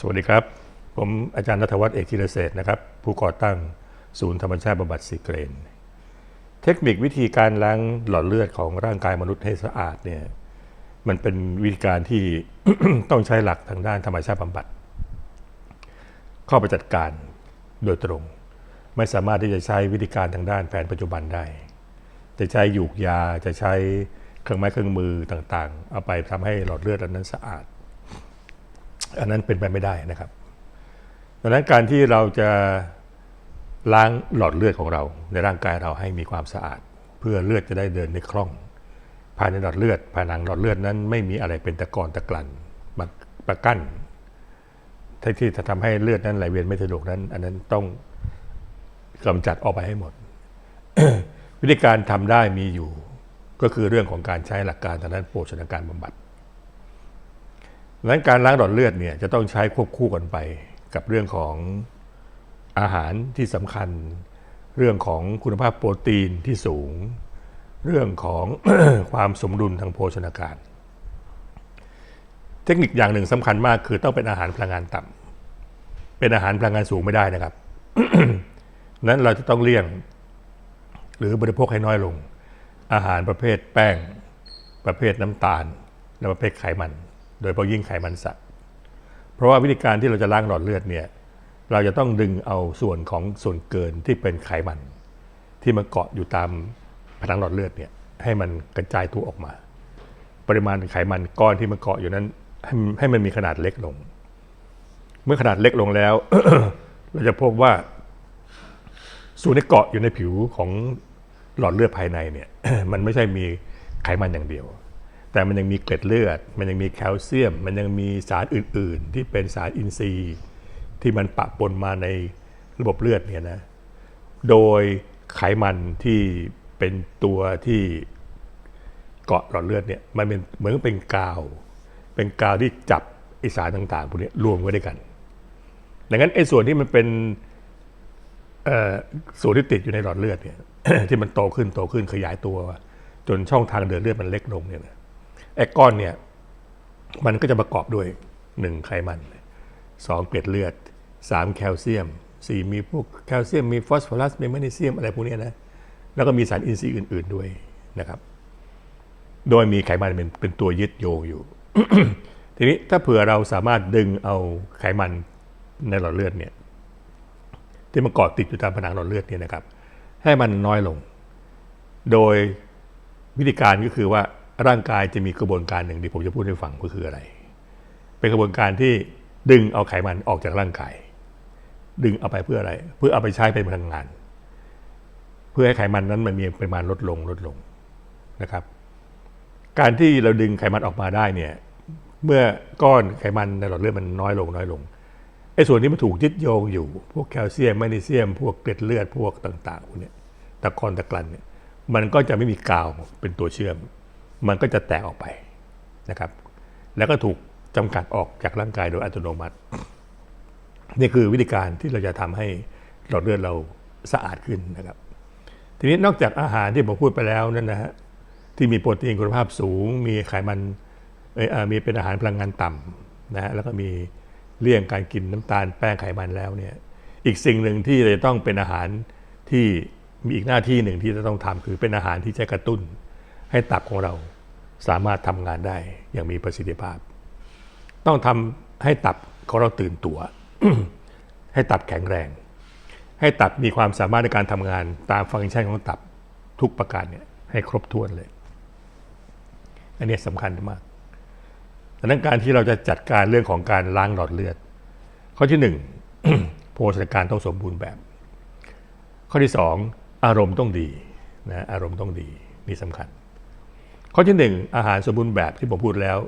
สวัสดีครับ ผมอาจารย์นัทวัฒน์เอกธีรเศรษฐ์นะครับ ผู้ก่อตั้งศูนย์ธรรมชาติบำบัดซีเกรน เทคนิควิธีการล้างหลอดเลือดของร่างกายมนุษย์ให้สะอาดเนี่ยมันเป็นวิธีการที่ต้องใช้หลักทางด้านธรรมชาติบำบัด เข้าไปจัดการโดยตรง ไม่สามารถที่จะใช้วิธีการทางด้านแผนปัจจุบันได้ จะใช้หยูกยาจะใช้เครื่องไม้เครื่องมือต่างๆ เอาไปทำให้หลอดเลือดอันนั้นสะอาด อันนั้นเป็นไปไม่ได้นะครับดังนั้นการที่เราจะล้างหลอดเลือดของเรา ในร่างกายเราให้มีความสะอาด เพื่อเลือดจะได้เดินในคล่อง ภายในหลอดเลือดภายหลังหลอดเลือดนั้น ไม่มีอะไรเป็นตะกอนตะกลันมาประกั้นที่ที่จะทำให้เลือดนั้นไหลเวียนไม่สะดวกนั้น อันนั้นต้องกำจัดออกไปให้หมด วิธีการทำได้มีอยู่ ก็คือเรื่องของการใช้หลักการทางด้านโภชนาการบำบัด ดังนั้นการล้างหลอดเลือดเนี่ยจะต้องใช้ควบคู่กันไปกับเรื่องของอาหารที่สำคัญ เรื่องของคุณภาพโปรตีนที่สูง เรื่องของความสมดุลทางโภชนาการ เทคนิคอย่างหนึ่งสำคัญมากคือต้องเป็นอาหารพลังงานต่ำเป็นอาหารพลังงานสูงไม่ได้นะครับนั้นเราจะต้องเลี่ยง หรือบริโภคให้น้อยลง อาหารประเภทแป้ง ประเภทน้ำตาล และประเภทไขมัน โดยเฉพาะยิ่งไขมันสัตว์ เพราะว่าวิธีการที่เราจะล้างหลอดเลือดเนี่ยเราจะต้องดึงเอาส่วนของส่วนเกินที่เป็นไขมัน ที่มันเกาะอยู่ตามผนังหลอดเลือดเนี่ยให้มันกระจายตัวออกมา ปริมาณไขมันก้อนที่มันเกาะอยู่นั้นให้ให้มันมีขนาดเล็กลง เมื่อขนาดเล็กลงแล้ว เราจะพบว่า ส่วนที่เกาะอยู่ในผิวของหลอดเลือดภายในเนี่ย มันไม่ใช่มีไขมันอย่างเดียว แต่มันยังมีเกล็ดเลือด มันยังมีแคลเซียม มันยังมีสารอื่น ๆ ที่เป็นสารอินทรีย์ ที่มันปะปนมาในระบบเลือดเนี่ยนะ โดยไขมันที่เป็นตัวที่เกาะหลอดเลือดเนี่ย มันเป็นเหมือนเป็นกาว เป็นกาวที่จับไอสารต่างๆพวกนี้รวมไว้ด้วยกัน ดังนั้นไอส่วนที่มันเป็นส่วนที่ติดอยู่ในหลอดเลือดเนี่ยที่มันโตขึ้นโตขึ้นขยายตัว จนช่องทางเดินเลือดมันเล็กลงเนี่ยนะ ไอ้ก้อนเนี่ยมันก็จะประกอบด้วยหนึ่งไขมันสองเกล็ดเลือดสามแคลเซียมสี่มีพวกแคลเซียมมีฟอสฟอรัสมีแมกนีเซียมอะไรพวกนี้นะแล้วก็มีสารอินทรีย์อื่น ๆด้วยนะครับ โดยมีไขมันเป็นเป็นตัวยึดโยงอยู่ ทีนี้ถ้าเผื่อเราสามารถดึงเอาไขมันในหลอดเลือดเนี่ยที่มันเกาะติดอยู่ตามผนังหลอดเลือดเนี่ยนะครับ ให้มันน้อยลง โดยวิธีการก็คือว่า ร่างกายจะมีกระบวนการหนึ่งที่ผมจะพูดให้ฟังก็คืออะไร เป็นกระบวนการที่ดึงเอาไขมันออกจากร่างกาย ดึงเอาไปเพื่ออะไร เพื่อเอาไปใช้เป็นพลังงาน เพื่อให้ไขมันนั้นมันมีปริมาณลดลงลดลงนะครับ การที่เราดึงไขมันออกมาได้เนี่ยเมื่อก้อนไขมันในหลอดเลือดมันน้อยลงน้อยลงไอ้ส่วนที่มันถูกยึดโยงอยู่ พวกแคลเซียมแมกนีเซียม พวกเกล็ดเลือดพวกต่างๆพวกเนี้ยตะกอนตะกรันเนี่ยมันก็จะไม่มีกาวเป็นตัวเชื่อม มันก็จะแตกออกไปนะครับ แล้วก็ถูกจำกัดออกจากร่างกายโดยอัตโนมัติ นี่คือวิธีการที่เราจะทำให้หลอดเลือดเราสะอาดขึ้นนะครับ ทีนี้นอกจากอาหารที่ผมพูดไปแล้วนั่นนะฮะที่มีโปรตีนคุณภาพสูง มีไขมันเออมีเป็นอาหารพลังงานต่ำนะฮะแล้วก็มีเลี่ยงการกินน้ำตาลแป้งไขมันแล้วเนี่ยอีกสิ่งหนึ่งที่จะต้องเป็นอาหารที่มีอีกหน้าที่หนึ่งที่จะต้องทำคือเป็นอาหารที่จะกระตุ้น ให้ตับของเราสามารถทำงานได้อย่างมีประสิทธิภาพ ต้องทำให้ตับของเราตื่นตัว ให้ตับแข็งแรง ให้ตับมีความสามารถในการทำงานตามฟังก์ชันของตับทุกประการเนี่ยให้ครบถ้วนเลย อันนี้สำคัญมากดังนั้นการที่เราจะจัดการเรื่องของการล้างหลอดเลือด ข้อที่หนึ่งโภชนาการต้องสมบูรณ์แบบ ข้อที่สองอารมณ์ต้องดีนะอารมณ์ต้องดีนี่สำคัญ ข้อที่หนึ่งอาหารสมบูรณ์แบบที่ผมพูดแล้ว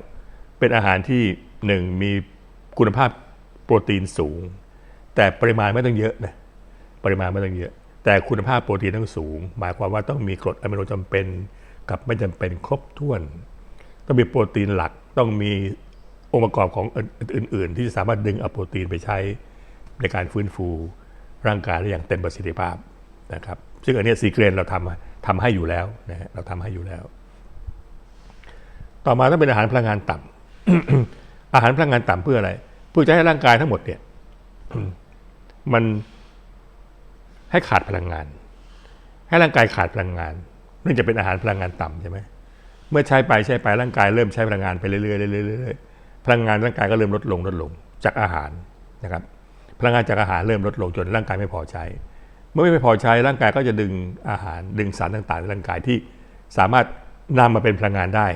เป็นอาหารที่หนึ่งมีคุณภาพโปรตีนสูง แต่ปริมาณไม่ต้องเยอะนะปริมาณไม่ต้องเยอะ แต่คุณภาพโปรตีนต้องสูง หมายความว่าต้องมีกรดอะมิโนจำเป็น กับไม่จำเป็นครบถ้วน ต้องมีโปรตีนหลักต้องมีองค์ประกอบของอื่น ๆ ที่จะสามารถดึงเอาโปรตีนไปใช้ในการฟื้นฟูร่างกายได้อย่างเต็มประสิทธิภาพนะครับซึ่งอันนี้ซีเกรนเราทำทำให้อยู่แล้วนะฮะเราทำให้อยู่แล้ว ต่อมาต้องเป็นอาหารพลังงานต่ำอาหารพลังงานต่ำเพื่ออะไร เพื่อจะให้ร่างกายทั้งหมดเนี่ยมันให้ขาดพลังงาน ให้ร่างกายขาดพลังงานเนื่องจากเป็นอาหารพลังงานต่ำใช่ไหมเมื่อใช้ไปใช้ไปร่างกายเริ่มใช้พลังงานไปเรื่อยๆเรื่อยๆพลังงานร่างกายก็เริ่มลดลงลดลงจากอาหารนะครับ พลังงานจากอาหารเริ่มลดลงจนร่างกายไม่พอใช้ เมื่อไม่พอใช้ร่างกายก็จะดึงอาหารดึงสารต่างๆในร่างกายที่สามารถนำมาเป็นพลังงานได้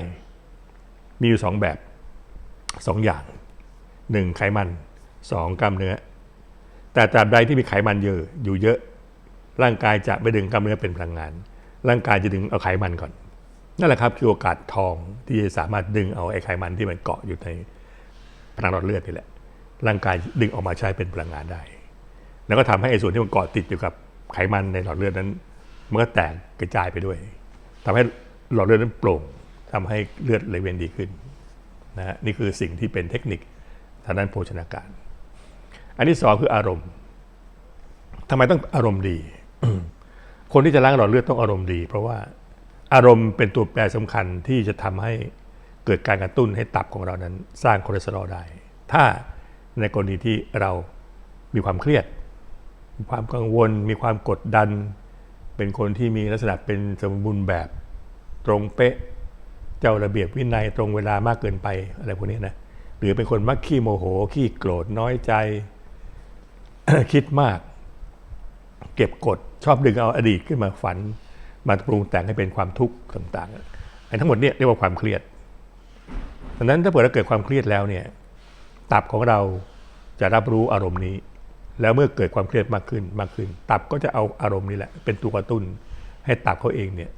มีอยู่สองแบบสองอย่างหนึ่งไขมันสองกล้ามเนื้อ แต่ตราบใดที่มีไขมันเยอะอยู่เยอะ ร่างกายจะไม่ดึงกล้ามเนื้อเป็นพลังงาน ร่างกายจะดึงเอาไขมันก่อน นั่นแหละครับคือโอกาสทองที่จะสามารถดึงเอาไอ้ไขมันที่มันเกาะอยู่ในผนังหลอดเลือดนี่แหละ ร่างกายดึงออกมาใช้เป็นพลังงานได้ แล้วก็ทำให้ไอ้ส่วนที่มันเกาะติดอยู่กับไขมันในหลอดเลือดนั้นมันก็แตกกระจายไปด้วยทำให้หลอดเลือดนั้นโปร่ง ทำให้เลือดไหลเวียนดีขึ้นนะฮะนี่คือสิ่งที่เป็นเทคนิคทางด้านโภชนาการ อันที่สองคืออารมณ์ทำไมต้องอารมณ์ดี คนที่จะล้างหลอดเลือดต้องอารมณ์ดี เพราะว่าอารมณ์เป็นตัวแปรสำคัญที่จะทำให้เกิดการกระตุ้นให้ตับของเรานั้นสร้างคอเลสเตอรอลได้ ถ้าในกรณีที่เรามีความเครียด มีความกังวล มีความกดดัน เป็นคนที่มีลักษณะเป็นสมบูรณ์แบบตรงเป๊ะ เจ้าระเบียบวินัยตรงเวลามากเกินไปอะไรพวกนี้นะหรือเป็นคนมักขี้โมโหขี้โกรธน้อยใจคิดมาก เก็บกดชอบดึงเอาอดีตขึ้นมาฝัน มาปรุงแต่งให้เป็นความทุกข์ต่างๆไอ้ทั้งหมดเนี่ยเรียกว่าความเครียดดังนั้นถ้าเกิดเราเกิดความเครียดแล้วเนี่ยตับของเราจะรับรู้อารมณ์นี้ แล้วเมื่อเกิดความเครียดมากขึ้นมากขึ้น ตับก็จะเอาอารมณ์นี้แหละเป็นตัวกระตุ้น ให้ตับเขาเองเนี่ย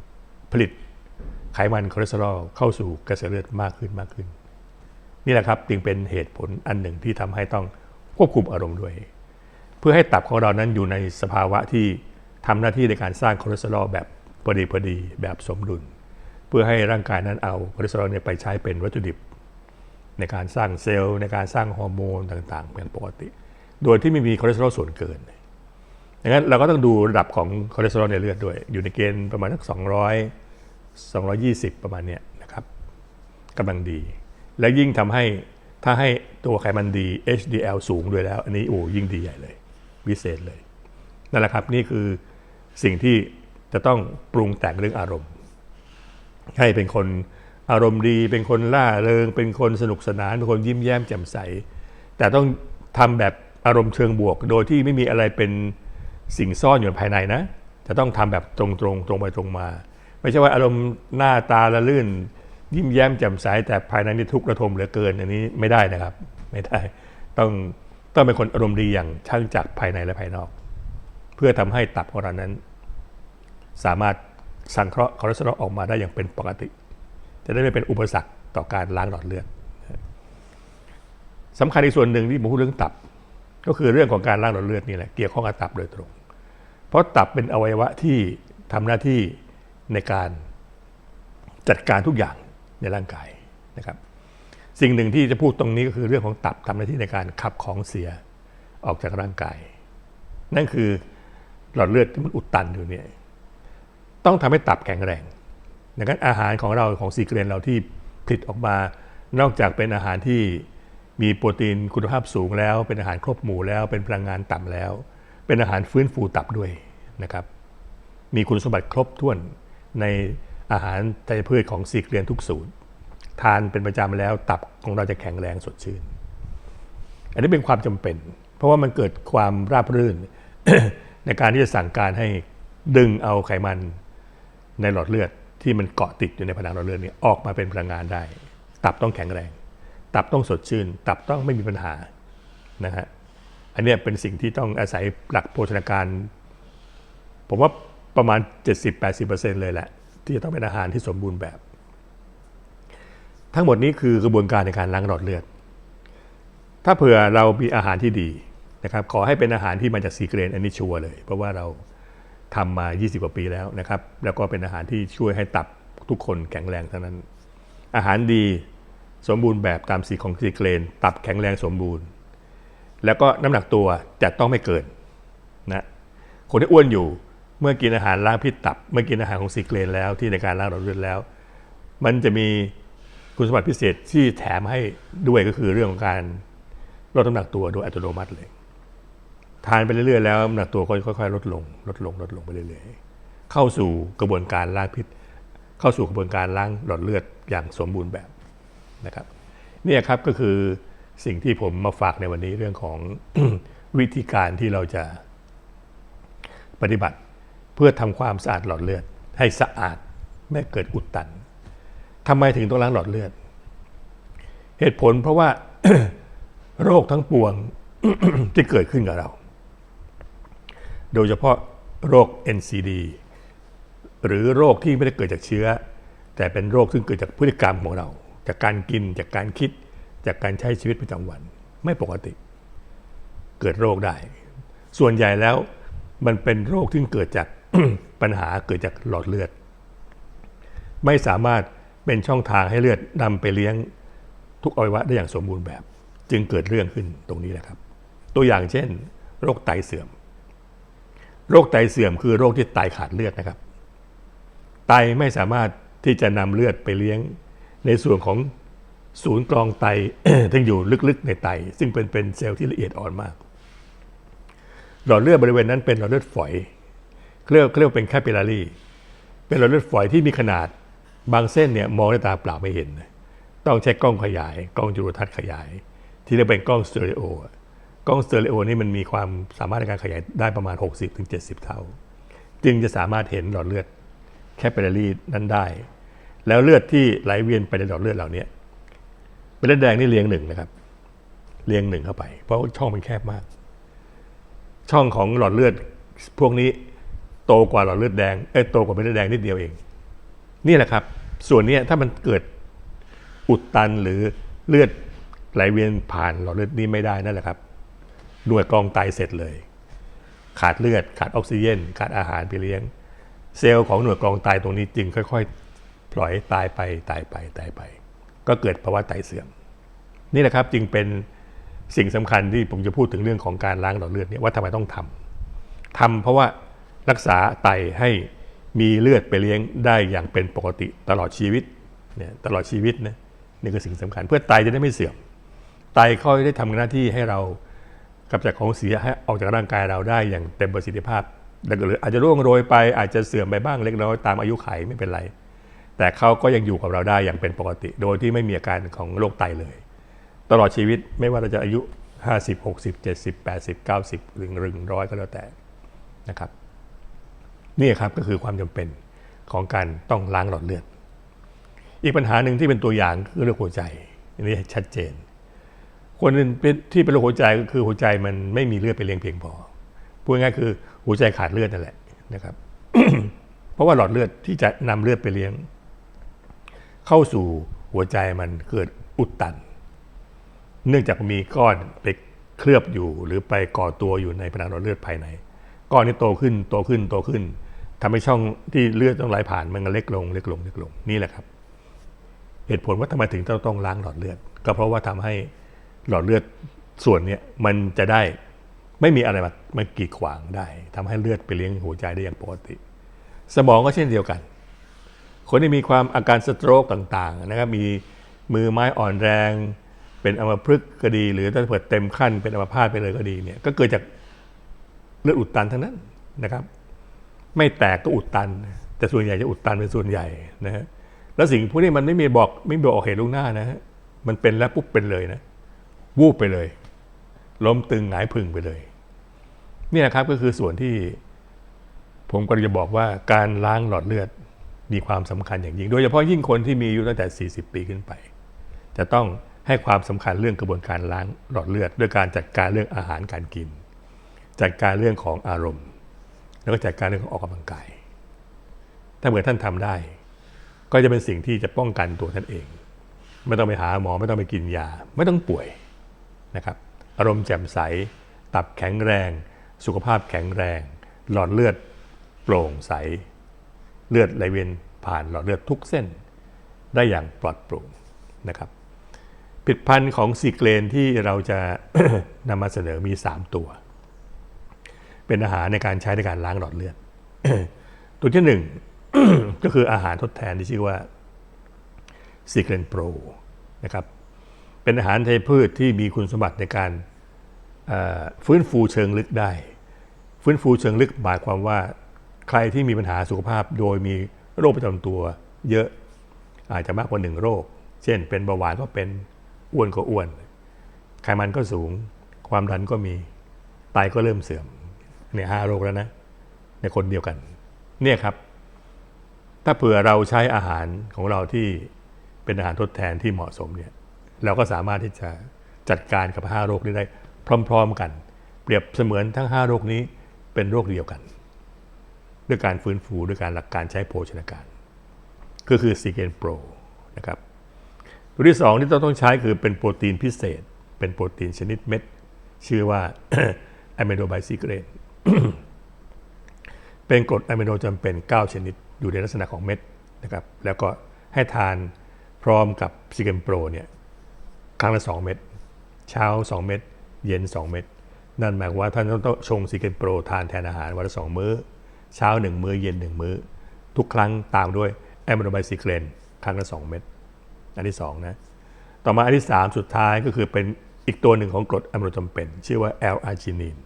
ผลิต ไขมันคอเลสเตอรอลเข้าสู่กระแสเลือดมากขึ้นมากขึ้น นี่แหละครับจึงเป็นเหตุผลอันหนึ่งที่ทำให้ต้องควบคุมอารมณ์ด้วย เพื่อให้ตับของเรานั้นอยู่ในสภาวะที่ทำหน้าที่ในการสร้างคอเลสเตอรอลแบบพอดีพอดีแบบสมดุล เพื่อให้ร่างกายนั้นเอาคอเลสเตอรอลเนี่ยไปใช้เป็นวัตถุดิบ ในการสร้างเซลล์ในการสร้างฮอร์โมนต่างๆเป็นปกติ โดยที่ไม่มีคอเลสเตอรอลส่วนเกินดังนั้นเราก็ต้องดูระดับของคอเลสเตอรอลในเลือดด้วย อยู่ในเกณฑ์ประมาณสัก200 220 ประมาณเนี้ยนะครับกำลังดี และยิ่งทำให้ถ้าให้ตัวไขมันดี HDL สูงด้วยแล้ว อันนี้โอ้ยิ่งดีใหญ่เลยวิเศษเลยนั่นแหละครับนี่คือสิ่งที่จะต้องปรุงแต่งเรื่องอารมณ์ ให้เป็นคนอารมณ์ดี เป็นคนล่าเริง เป็นคนสนุกสนานเป็นคนยิ้มแย้มแจ่มใส แต่ต้องทำแบบอารมณ์เชิงบวก โดยที่ไม่มีอะไรเป็นสิ่งซ่อนอยู่ภายในนะ จะต้องทำแบบตรงๆตรงไปตรงมา ไม่ใช่ว่าอารมณ์หน้าตาละลื่น ยิ้มแย้มแจ่มใสแต่ภายในนี่ทุกข์ระทมเหลือเกิน อันนี้ไม่ได้นะครับ ไม่ได้ต้องต้องเป็นคนอารมณ์ดีอย่างช่างจากภายในและภายนอก เพื่อทำให้ตับของเรานั้น สามารถสังเคราะห์คอเลสเตอรอลออกมาได้อย่างเป็นปกติ จะได้ไม่เป็นอุปสรรคต่อการล้างหลอดเลือดสำคัญอีกส่วนหนึ่งที่ผมพูดเรื่องตับ ก็คือเรื่องของการล้างหลอดเลือดนี่แหละเกี่ยวข้องกับตับโดยตรง เพราะตับเป็นอวัยวะที่ทำหน้าที่ ในการจัดการทุกอย่างในร่างกายนะครับ สิ่งหนึ่งที่จะพูดตรงนี้ก็คือเรื่องของตับทำหน้าที่ในการขับของเสียออกจากร่างกาย นั่นคือหลอดเลือดที่มันอุดตันอยู่เนี่ยต้องทำให้ตับแข็งแรงดังนั้นอาหารของเราของซีเกรนเราที่ผลิตออกมา นอกจากเป็นอาหารที่มีโปรตีนคุณภาพสูงแล้ว เป็นอาหารครบหมู่แล้ว เป็นพลังงานต่ำแล้ว เป็นอาหารฟื้นฟูตับด้วยนะครับ มีคุณสมบัติครบถ้วน ในอาหารไตรพืชของซีเกรียนทุกสูตร ทานเป็นประจำแล้วตับของเราจะแข็งแรงสดชื่น อันนี้เป็นความจำเป็น เพราะว่ามันเกิดความราบรื่น ในการที่จะสั่งการให้ดึงเอาไขมันในหลอดเลือดที่มันเกาะติดอยู่ในผนังหลอดเลือดนี้ออกมาเป็นพลังงานได้ ตับต้องแข็งแรง ตับต้องสดชื่น ตับต้องไม่มีปัญหานะฮะอันนี้เป็นสิ่งที่ต้องอาศัยหลักโภชนาการ ผมว่า ประมาณ 70-80%เลยแหละ ที่จะต้องเป็นอาหารที่สมบูรณ์แบบ ทั้งหมดนี้คือกระบวนการในการล้างหลอดเลือด ถ้าเผื่อเรามีอาหารที่ดีนะครับขอให้เป็นอาหารที่มาจากซีเกรนอันนี้ชัวร์เลย เพราะว่าเราทำมา 20 กว่าปีแล้วนะครับ แล้วก็เป็นอาหารที่ช่วยให้ตับทุกคนแข็งแรงเทั้งนั้น อาหารดีสมบูรณ์แบบตามสีของซีเกรน ตับแข็งแรงสมบูรณ์ แล้วก็น้ำหนักตัวจะต้องไม่เกินนะคนที่อ้วนอยู่ มื่อกินอาหารล้างพิษตับ เมื่อกินอาหารของซีเกรนแล้วที่ในการล้างหลอดเลือดแล้ว มันจะมีคุณสมบัติพิเศษที่แถมให้ด้วยก็คือเรื่องของการลดน้ำหนักตัวโดยอัตโนมัติเลย ทานไปเรื่อยๆแล้วน้ำหนักตัวก็ค่อยๆลดลง ลดลงลดลงไปเรื่อยๆเข้าสู่กระบวนการล้างพิษ เข้าสู่กระบวนการล้างหลอดเลือดอย่างสมบูรณ์แบบนะครับนี่ครับก็คือสิ่งที่ผมมาฝากในวันนี้เรื่องของวิธีการที่เราจะปฏิบัติ เพื่อทำความสะอาดหลอดเลือด ให้สะอาดไม่เกิดอุดตันทำไมถึงต้องล้างหลอดเลือด เหตุผลเพราะว่าโรคทั้งปวงที่เกิดขึ้นกับเรา โดยเฉพาะโรค NCD หรือโรคที่ไม่ได้เกิดจากเชื้อ แต่เป็นโรคซึ่งเกิดจากพฤติกรรมของเรา จากการกินจากการคิด จากการใช้ชีวิตประจำวัน ไม่ปกติ เกิดโรคได้ ส่วนใหญ่แล้วมันเป็นโรคที่เกิดจาก ปัญหาเกิดจากหลอดเลือด ไม่สามารถเป็นช่องทางให้เลือดนำไปเลี้ยงทุกอวัยวะได้อย่างสมบูรณ์แบบ จึงเกิดเรื่องขึ้นตรงนี้แหละครับ ตัวอย่างเช่น โรคไตเสื่อม โรคไตเสื่อมคือโรคที่ไตขาดเลือดนะครับ ไตไม่สามารถที่จะนำเลือดไปเลี้ยงในส่วนของศูนย์กรองไตที่อยู่ลึกๆในไต ซึ่งเป็นเป็นเซลล์ที่ละเอียดอ่อนมาก หลอดเลือดบริเวณนั้นเป็นหลอดเลือดฝอย เรียกเรียกเป็นแคปิลารีเป็นหลอดเลือดฝอยที่มีขนาดบางเส้นเนี่ยมองด้วยตาเปล่าไม่เห็น ต้องใช้กล้องขยาย กล้องจุลทรรศน์ขยาย ที่เรียกเป็นกล้องสเตอริโอกล้องสเตอริโอนี่มันมีความสามารถในการขยายได้ประมาณ 60-70 เท่า จึงจะสามารถเห็นหลอดเลือดแคปิลารีนั้นได้ แล้วเลือดที่ไหลเวียนไปในหลอดเลือดเหล่านี้เป็นเลือดแดงนี่เรียงหนึ่งนะครับ เรียงหนึ่งเข้าไป เพราะช่องมันแคบมาก ช่องของหลอดเลือดพวกนี้ โตกว่าหลอดเลือดแดงเอ้โตกว่าเม็ดเลือดแดงนิดเดียวเอง นี่แหละครับ ส่วนนี้ถ้ามันเกิดอุดตันหรือเลือดไหลเวียนผ่านหลอดเลือดนี้ไม่ได้นั่นแหละครับหน่วยกรองไตเสร็จเลย ขาดเลือดขาดออกซิเจนขาดอาหารไปเลี้ยง เซลล์ของหน่วยกรองไตตรงนี้จึงค่อยๆปล่อยตายไปตายไปตายไป ก็เกิดภาวะไตเสื่อม นี่แหละครับจึงเป็นสิ่งสำคัญที่ผมจะพูดถึงเรื่องของการล้างหลอดเลือดเนี่ยว่าทำไมต้องทำทำเพราะว่า รักษาไตให้มีเลือดไปเลี้ยงได้อย่างเป็นปกติตลอดชีวิตเนี่ยตลอดชีวิตนะนี่คือสิ่งสำคัญ เพื่อไตจะได้ไม่เสื่อมไตเขาได้ทำหน้าที่ให้เรากำจัดของเสียให้ออกจากร่างกายเราได้อย่างเต็มประสิทธิภาพแต่ก็เลยอาจจะร่วงโรยไปอาจจะเสื่อมไปบ้างเล็กน้อยตามอายุไขไม่เป็นไร แต่เขาก็ยังอยู่กับเราได้อย่างเป็นปกติ โดยที่ไม่มีอาการของโรคไตเลย ตลอดชีวิตไม่ว่าเราจะอายุ 50 60 70 80 90 หรือรึงร้อยก็แล้วแต่นะครับ นี่ครับก็คือความจำเป็นของการต้องล้างหลอดเลือด อีกปัญหาหนึ่งที่เป็นตัวอย่างคือเรื่องหัวใจอันนี้ชัดเจน คนที่เป็นโรคหัวใจก็คือหัวใจมันไม่มีเลือดไปเลี้ยงเพียงพอพูดง่ายๆคือหัวใจขาดเลือดนั่นแหละนะครับ เพราะว่าหลอดเลือดที่จะนำเลือดไปเลี้ยง เข้าสู่หัวใจมันเกิดอุดตัน เนื่องจากมีก้อนไปเคลือบอยู่หรือไปก่อตัวอยู่ในผนังหลอดเลือดภายใน ก้อนนี้โตขึ้นโตขึ้นโตขึ้น ทำให้ช่องที่เลือดต้องไหลผ่านมันก็เล็กลงเล็กลงเล็กลงนี่แหละครับเหตุผลว่าทำไมถึงต้องต้องล้างหลอดเลือด ก็เพราะว่าทำให้หลอดเลือดส่วนเนี้ยมันจะได้ไม่มีอะไรมามากีดขวางได้ทำให้เลือดไปเลี้ยงหัวใจได้อย่างปกติ สมองก็เช่นเดียวกัน คนที่มีความอาการสโตรกต่างๆนะครับมีมือไม้อ่อนแรง เป็นอัมพฤกษ์ก็ดี หรือถ้าเปิดเต็มขั้นเป็นอัมพาตไปเลยก็ดีเนี่ยก็เกิดจากเลือดอุดตันทั้งนั้นนะครับ ไม่แตกก็อุดตัน แต่ส่วนใหญ่จะอุดตันเป็นส่วนใหญ่นะฮะแล้วสิ่งพวกนี้มันไม่มีบอกไม่บอกเหตุล่วงหน้านะฮะมันเป็นแล้วปุ๊บเป็นเลยนะ วูบไปเลย ล้มตึงหงายพึ่งไปเลย นี่แหละครับก็คือส่วนที่ผมก็จะบอกว่าการล้างหลอดเลือดมีความสำคัญอย่างยิ่ง โดยเฉพาะยิ่งคนที่มีอายุตั้งแต่ 40 ปีขึ้นไป จะต้องให้ความสำคัญเรื่องกระบวนการล้างหลอดเลือด ด้วยการจัดการเรื่องอาหารการกิน จัดการเรื่องของอารมณ์ แล้วก็จัดการเรื่องของออกกำลังกาย ถ้าเมื่อท่านทำได้ ก็จะเป็นสิ่งที่จะป้องกันตัวท่านเอง ไม่ต้องไปหาหมอไม่ต้องไปกินยา ไม่ต้องป่วยนะครับอารมณ์แจ่มใส ตับแข็งแรง สุขภาพแข็งแรง หลอดเลือดโปร่งใส เลือดไหลเวียนผ่านหลอดเลือดทุกเส้น ได้อย่างปลอดโปร่งนะครับผลิดพันธ์ของซีเกรนที่เราจะนำมาเสนอมี 3 ตัว เป็นอาหารในการใช้ในการล้างหลอดเลือด ตัวที่หนึ่งก็คืออาหารทดแทนที่ชื่อว่าซีเกรนโปรนะครับเป็นอาหารไทยพืชที่มีคุณสมบัติในการฟื้นฟูเชิงลึกได้ ฟื้นฟูเชิงลึกหมายความว่าใครที่มีปัญหาสุขภาพโดยมีโรคประจำตัวเยอะอาจจะมากกว่าหนึ่งโรค เช่น เป็นเบาหวานก็เป็นอ้วนก็อ้วน ไขมันก็สูง ความดันก็มีไตก็เริ่มเสื่อม เนี่ยห้าโรคแล้วนะในคนเดียวกัน เนี่ยครับ ถ้าเผื่อเราใช้อาหารของเราที่เป็นอาหารทดแทนที่เหมาะสมเนี่ยเราก็สามารถที่จะจัดการกับห้าโรคนี้ได้พร้อม ๆกัน เปรียบเสมือนทั้งห้าโรคนี้เป็นโรคเดียวกัน ด้วยการฟื้นฟูด้วยการหลักการใช้โภชนาการ ก็คือซีเกนโปรนะครับตัวที่สองที่เราต้องใช้คือเป็นโปรตีนพิเศษ เป็นโปรตีนชนิดเม็ด ชื่อว่าอะมิโนไบซิเกรน เป็นกรดอะมิโนจำเป็น 9 ชนิดอยู่ในลักษณะของเม็ดนะครับแล้วก็ให้ทานพร้อมกับซิเกนโปรเนี่ยครั้งละ 2 เม็ดเช้า 2 เม็ดเย็น 2 เม็ดนั่นหมายความว่าท่านต้องชงซิเกนโปรทานแทนอาหารวันละ 2 มื้อ เช้า 1 มื้อเย็น 1 มื้อ ทุกครั้งตามด้วยอะมิโนไบซิเกรนครั้งละ 2 เม็ดอันที่2นะต่อมาอันที่ 3 สุดท้ายก็คือเป็นอีกตัวหนึ่งของกรดอะมิโนจำเป็น ชื่อว่าแอลอาร์จินีน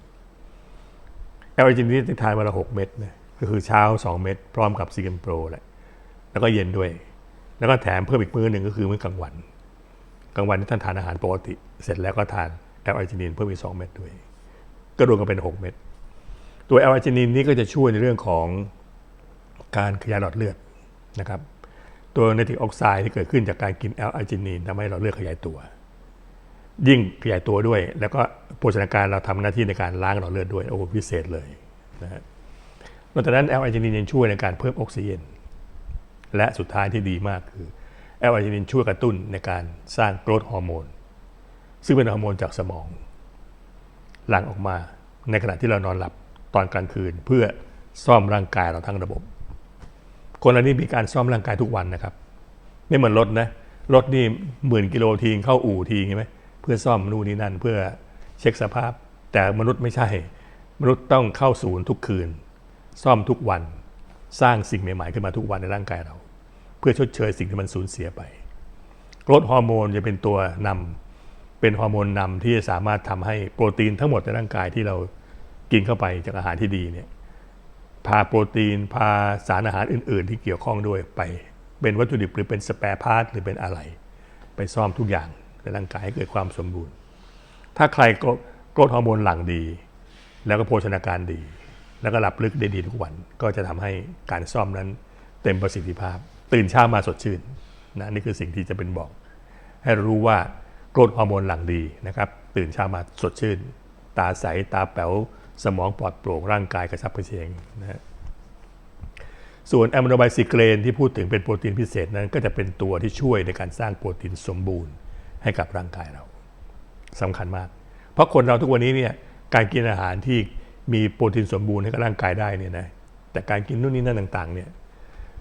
แอลอร์จินีนที่ทานวันละ6เม็ดนะก็คือเช้า 2 เม็ดพร้อมกับซิเกนโปรแหละแล้วก็เย็นด้วย แล้วก็แถมเพิ่มอีกมื้อหนึ่งก็คือมื้อกลางวัน กลางวันที่ท่านทานอาหารปกติ เสร็จแล้วก็ทานแอลอร์จินีนเพิ่มอีก 2 เม็ดด้วย ก็รวมกันเป็น 6 เม็ดตัวแอลอร์จินีนนี้ก็จะช่วยในเรื่องของการขยายหลอดเลือดนะครับ ตัวไนตริกออกไซด์ที่เกิดขึ้นจากการกินแอลอร์จินีนทำให้หลอดเลือดขยายตัว ยิ่งขยายตัวด้วย แล้วก็โภชนาการเราทำหน้าที่ในการล้างหลอดเลือดด้วยโอ้พิเศษเลยนะฮะนอกจากนั้นแอลไอจินีนยังช่วยในการเพิ่มออกซิเจนและสุดท้ายที่ดีมากคือแอลไอจินีนช่วยกระตุ้นในการสร้างโกรทฮอร์โมนซึ่งเป็นฮอร์โมนจากสมอง หลั่งออกมาในขณะที่เรานอนหลับตอนกลางคืน เพื่อซ่อมร่างกายเราทั้งระบบ คนเรานี่มีการซ่อมร่างกายทุกวันนะครับไม่เหมือนรถนะรถนี่หมื่นกิโลทีเข้าอู่ทีใช่ไหม พื่อซ่อมนู่นนี่นั่นเพื่อเช็คสภาพ แต่มนุษย์ไม่ใช่ มนุษย์ต้องเข้าศูนย์ทุกคืน ซ่อมทุกวันสร้างสิ่งใหม่ๆขึ้นมาทุกวันในร่างกายเรา เพื่อชดเชยสิ่งที่มันสูญเสียไปกรดฮอร์โมนจะเป็นตัวนำเป็นฮอร์โมนนำที่จะสามารถทำให้โปรตีนทั้งหมดในร่างกายที่เรากินเข้าไปจากอาหารที่ดีเนี่ยพาโปรตีนพาสารอาหารอื่น ๆ ที่เกี่ยวข้องด้วยไป เป็นวัตถุดิบหรือเป็นสแปร์พาร์ทหรือเป็นอะไร ไปซ่อมทุกอย่าง ร่างกายให้เกิดความสมบูรณ์ ถ้าใครก็โกรทฮอร์โมนหลั่งดี แล้วก็โภชนาการดี แล้วก็หลับลึกได้ดีทุกวัน ก็จะทำให้การซ่อมนั้นเต็มประสิทธิภาพ ตื่นเช้ามาสดชื่นนะนี่คือสิ่งที่จะเป็นบอก ให้รู้ว่าโกรทฮอร์โมนหลั่งดีนะครับตื่นเช้ามาสดชื่น ตาใสตาแป๋วสมองปลอดโปร่งร่างกายกระชับกระเฉงนะฮะส่วนแอมโนไบซิเกรนที่พูดถึงเป็นโปรตีนพิเศษนั้น ก็จะเป็นตัวที่ช่วยในการสร้างโปรตีนสมบูรณ์ ให้กับร่างกายเราสำคัญมาก เพราะคนเราทุกวันนี้เนี่ยการกินอาหารที่มีโปรตีนสมบูรณ์ให้กับร่างกายได้เนี่ยนะแต่การกินนู่นนี่นั่นต่างๆเนี่ย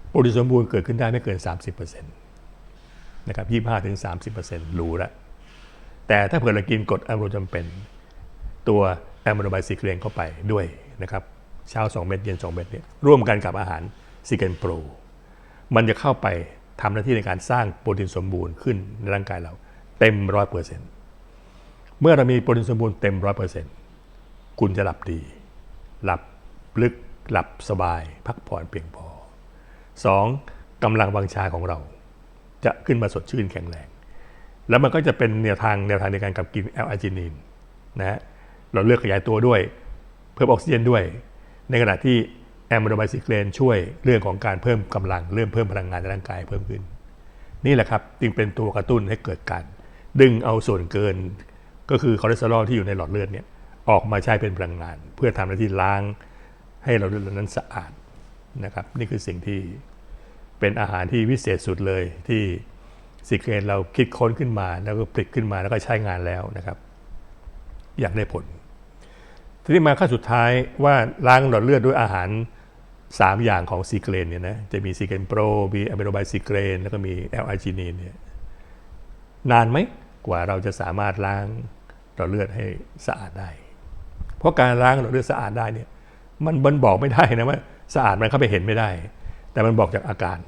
โปรตีนสมบูรณ์เกิดขึ้นได้ไม่เกิน 30%นะครับ25ถึง30%รู้ละแต่ถ้าเผื่อเรากินกรดอะมิโนจำเป็น ตัวแอมโมโนไบซิเกรนเข้าไปด้วยนะครับเช้า 2 เม็ดเย็น 2 เม็ดเนี่ยร่วมกันกับอาหารซิเกนโปรมันจะเข้าไปทำหน้าที่ในการสร้างโปรตีนสมบูรณ์ขึ้นในร่างกายเรา เต็มร้อยเปอร์เซ็นต์เมื่อเรามีโปรตีนสมบูรณ์เต็มร้อยเปอร์เซ็นต์คุณจะหลับดี หลับลึกหลับสบาย พักผ่อนเพียงพอ 2. กำลังวังชาของเรา จะขึ้นมาสดชื่นแข็งแรง แล้วมันก็จะเป็นแนวทางแนวทางในการกับกินแอลอาร์จินีนนะฮะเราเลือกขยายตัวด้วย เพิ่มออกซิเจนด้วย ในขณะที่แอมโมโนไบซิเกรนช่วยเรื่องของการเพิ่มกำลังเริ่มเพิ่มพลังงานในร่างกายเพิ่มขึ้น นี่แหละครับจึงเป็นตัวกระตุ้นให้เกิดการ ดึงเอาส่วนเกิน ก็คือคอเลสเตอรอลที่อยู่ในหลอดเลือดเนี่ยออกมาใช้เป็นพลังงาน เพื่อทำหน้าที่ล้างให้เราเลือดนั้นสะอาดนะครับ นี่คือสิ่งที่เป็นอาหารที่วิเศษสุดเลยที่ซิเกรนเราคิดค้นขึ้นมา แล้วก็ผลิตขึ้นมาแล้วก็ใช้งานแล้วนะครับ อย่างได้ผล ทีนี้มาขั้นสุดท้ายว่าล้างหลอดเลือดด้วยอาหาร 3 อย่างของซีเกรนเนี่ยนะจะมีซีเกรนโปรมีอะมิโนไบซีเกรนแล้วก็มีแอลอาร์จินีนเนี่ย นานไหมกว่าเราจะสามารถล้างหลอดเลือดให้สะอาดได้ เพราะการล้างหลอดเลือดสะอาดได้เนี่ยมันมันบอกไม่ได้นะว่าสะอาดมันเข้าไปเห็นไม่ได้ แต่มันบอกจากอาการ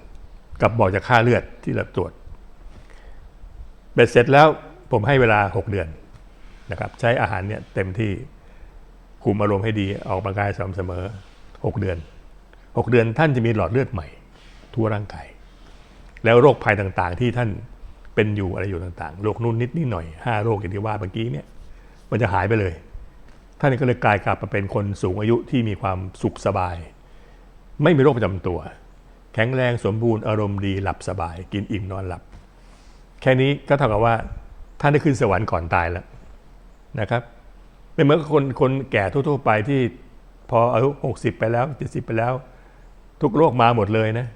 กับบอกจากค่าเลือดที่เราตรวจเบ็ดเสร็จแล้วผมให้เวลา 6 เดือนนะครับใช้อาหารเนี่ยเต็มที่คุมอารมณ์ให้ดีออกกำลังกายสม่ำเสมอ 6 เดือน 6 เดือนท่านจะมีหลอดเลือดใหม่ ทั่วร่างกาย แล้วโรคภัยต่างๆ ที่ท่าน เป็นอยู่อะไรอยู่ต่างๆ โรคนู่นนิดนี่หน่อย5โรคอย่างที่ว่าเมื่อกี้เนี่ยมันจะหายไปเลย ท่านก็เลยกลายกลับมาเป็นคนสูงอายุที่มีความสุขสบาย ไม่มีโรคประจำตัว แข็งแรงสมบูรณ์อารมณ์ดีหลับสบาย กินอิ่มนอนหลับ แค่นี้ก็เท่ากับว่าท่านได้ขึ้นสวรรค์ก่อนตายแล้วนะครับไม่เหมือนคนคนแก่ทั่วๆไปที่พออายุหกสิบไปแล้วเจ็ดสิบไปแล้ว ทุกโรคมาหมดเลยนะ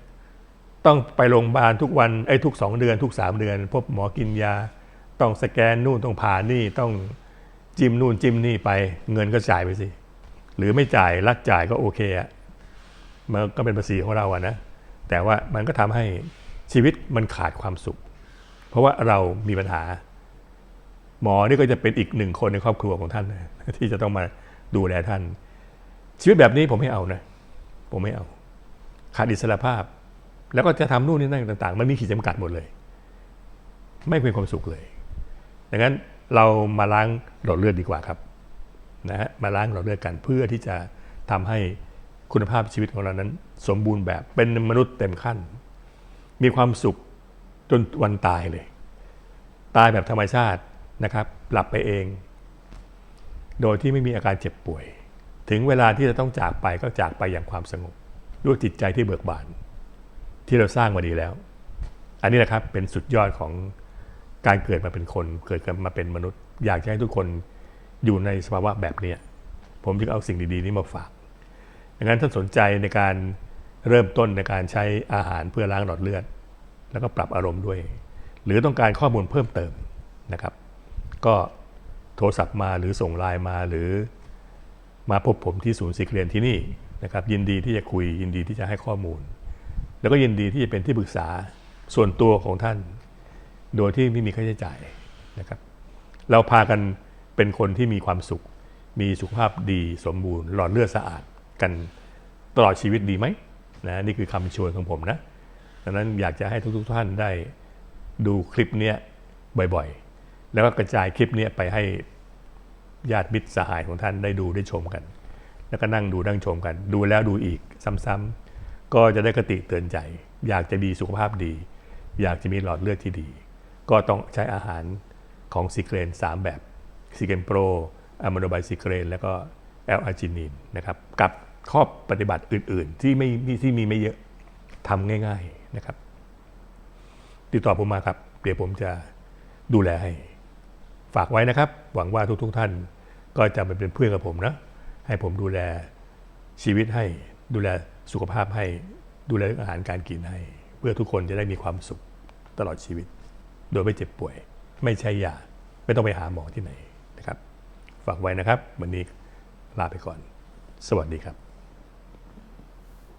ต้องไปโรงพยาบาลทุกวันไอ้ทุกสองเดือนทุกสามเดือน พบหมอกินยา ต้องสแกนนู่นต้องผ่านี่ต้องจิ้มนู่นจิ้มนี่ไป เงินก็จ่ายไปสิ หรือไม่จ่ายรักจ่ายก็โอเคอะมันก็เป็นภาษีของเราอะนะแต่ว่ามันก็ทำให้ชีวิตมันขาดความสุข เพราะว่าเรามีปัญหา หมอนี่ก็จะเป็นอีกหนึ่งคนในครอบครัวของท่านที่จะต้องมาดูแลท่าน ชีวิตแบบนี้ผมไม่เอานะ ผมไม่เอา ขาดอิสระภาพ แล้วก็จะทำนู่นนี่นั่นต่าง ๆ มันมีขีดจำกัดหมดเลย ไม่เป็นความสุขเลยดังนั้นเรามาล้างหลอดเลือดดีกว่าครับนะฮะมาล้างหลอดเลือดกันเพื่อที่จะทำให้คุณภาพชีวิตของเรานั้น สมบูรณ์แบบเป็นมนุษย์เต็มขั้น มีความสุขจนวันตายเลย ตายแบบธรรมชาตินะครับหลับไปเอง โดยที่ไม่มีอาการเจ็บป่วย ถึงเวลาที่จะต้องจากไปก็จากไปอย่างความสงบด้วยจิตใจที่เบิกบาน ที่เราสร้างมาดีแล้ว อันนี้นะครับเป็นสุดยอดของการเกิดมาเป็นคน เกิดมาเป็นมนุษย์ อยากให้ทุกคนอยู่ในสภาวะแบบนี้ ผมจึงเอาสิ่งดีๆ นี้มาฝากดังนั้นท่านสนใจในการเริ่มต้นในการใช้อาหารเพื่อล้างหลอดเลือด แล้วก็ปรับอารมณ์ด้วย หรือต้องการข้อมูลเพิ่มเติมนะครับ ก็โทรศัพท์มาหรือส่งไลน์มาหรือมาพบผมที่ศูนย์ซีเคลียนที่นี่นะครับ ยินดีที่จะคุยยินดีที่จะให้ข้อมูล แล้วก็ยินดีที่จะเป็นที่ปรึกษาส่วนตัวของท่าน โดยที่ไม่มีค่าใช้จ่ายนะครับ เราพากันเป็นคนที่มีความสุข มีสุขภาพดีสมบูรณ์ หลอดเลือดสะอาดกันตลอดชีวิตดีไหมนะนี่คือคำชวนของผมนะดังนั้นอยากจะให้ทุก ๆ ท่านได้ดูคลิปเนี้ยบ่อยๆ แล้วก็กระจายคลิปเนี้ยไปให้ญาติมิตรสหายของท่านได้ดูได้ชมกัน แล้วก็นั่งดูนั่งชมกัน ดูแล้วดูอีกซ้ำๆ ก็จะได้คติเตือนใจ อยากจะมีสุขภาพดี อยากจะมีหลอดเลือดที่ดี ก็ต้องใช้อาหารของซีเกรน 3 แบบซีเกรนโปรอะมโนไบซีเกรน แล้วก็แอลอาร์จินินนะครับกับข้อปฏิบัติอื่น ๆ ที่ไม่ที่มีไม่เยอะทำง่าย ๆนะครับ ติดต่อผมมาครับ เดี๋ยวผมจะดูแลให้ ฝากไว้นะครับ หวังว่าทุกๆท่านก็จะมาเป็นเพื่อนกับผมนะ ให้ผมดูแลชีวิตให้ดูแล สุขภาพให้ดูแลเรื่องอาหารการกินให้ เพื่อทุกคนจะได้มีความสุขตลอดชีวิต โดยไม่เจ็บป่วย ไม่ใช่ยาไม่ต้องไปหาหมอที่ไหนนะครับ ฝากไว้นะครับ วันนี้ลาไปก่อน สวัสดีครับ